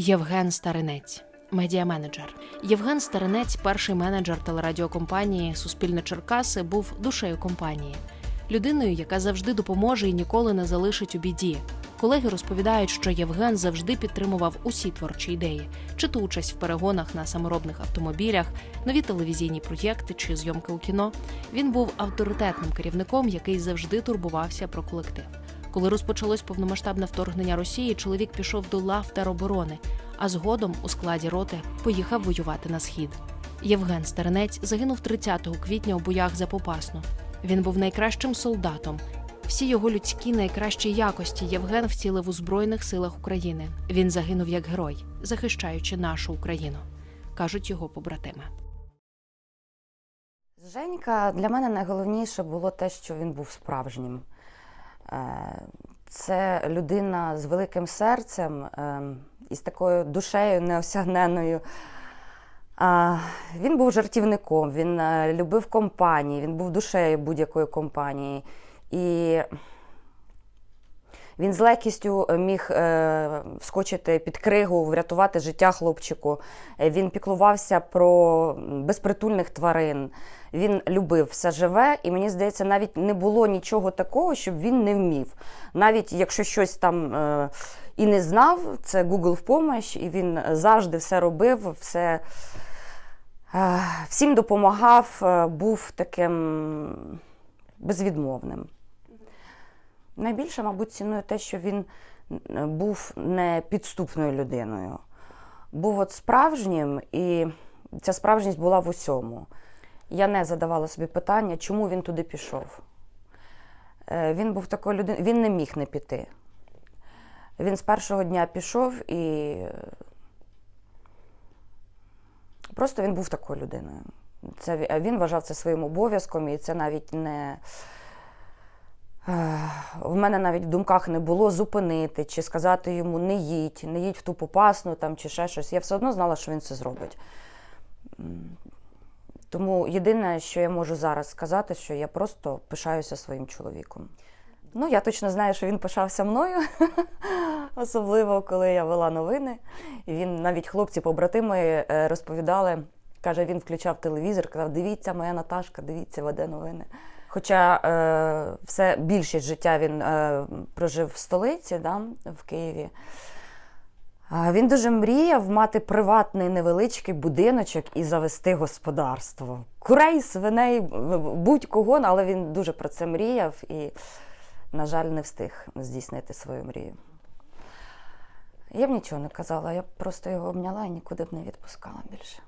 Євген Старинець, медіаменеджер. Євген Старинець, перший менеджер телерадіокомпанії Суспільне Черкаси, був душею компанії, людиною, яка завжди допоможе і ніколи не залишить у біді. Колеги розповідають, що Євген завжди підтримував усі творчі ідеї, чи то участь в перегонах на саморобних автомобілях, нові телевізійні проєкти чи зйомки у кіно. Він був авторитетним керівником, який завжди турбувався про колектив. Коли розпочалось повномасштабне вторгнення Росії, чоловік пішов до лав тероборони, а згодом у складі роти поїхав воювати на схід. Євген Стернець загинув 30 квітня у боях за Попасну. Він був найкращим солдатом. Всі його людські найкращі якості Євген вцілив у Збройних силах України. Він загинув як герой, захищаючи нашу Україну, кажуть його побратими. Женька для мене найголовніше було те, що він був справжнім. Е, Це людина з великим серцем е, і з такою душею неосягненою. Він був жартівником, він е, любив компанії, він був душею будь-якої компанії. І він з легкістю міг е, вскочити під кригу, врятувати життя хлопчику. Е, Він піклувався про безпритульних тварин. Він любив все живе, і мені здається, навіть не було нічого такого, щоб він не вмів. Навіть якщо щось там е, і не знав, це Google в помощь, і він завжди все робив, все, е, всім допомагав, е, був таким безвідмовним. Найбільше, мабуть, ціную те, що він е, був не підступною людиною. Був от справжнім, і ця справжність була в усьому. Я не задавала собі питання, чому він туди пішов. Е, Він був такою людиною, він не міг не піти. Він з першого дня пішов і е, просто він був такою людиною. Це, він вважав це своїм обов'язком, і це навіть не. В мене навіть в думках не було зупинити чи сказати йому не їдь, не їдь в ту попасну там, чи ще щось. Я все одно знала, що він це зробить. Тому єдине, що я можу зараз сказати, що я просто пишаюся своїм чоловіком. Ну, я точно знаю, що він пишався мною, особливо коли я вела новини. І він навіть хлопці, побратими е, розповідали. Каже, він включав телевізор, казав: дивіться, моя Наташка, дивіться, веде новини. Хоча е, все більшість життя він е, прожив в столиці, да, в Києві. Він дуже мріяв мати приватний невеличкий будиночок і завести господарство. Курей, свиней, будь-кого, але він дуже про це мріяв і, на жаль, не встиг здійснити свою мрію. Я б нічого не казала, я просто його обняла і нікуди б не відпускала більше.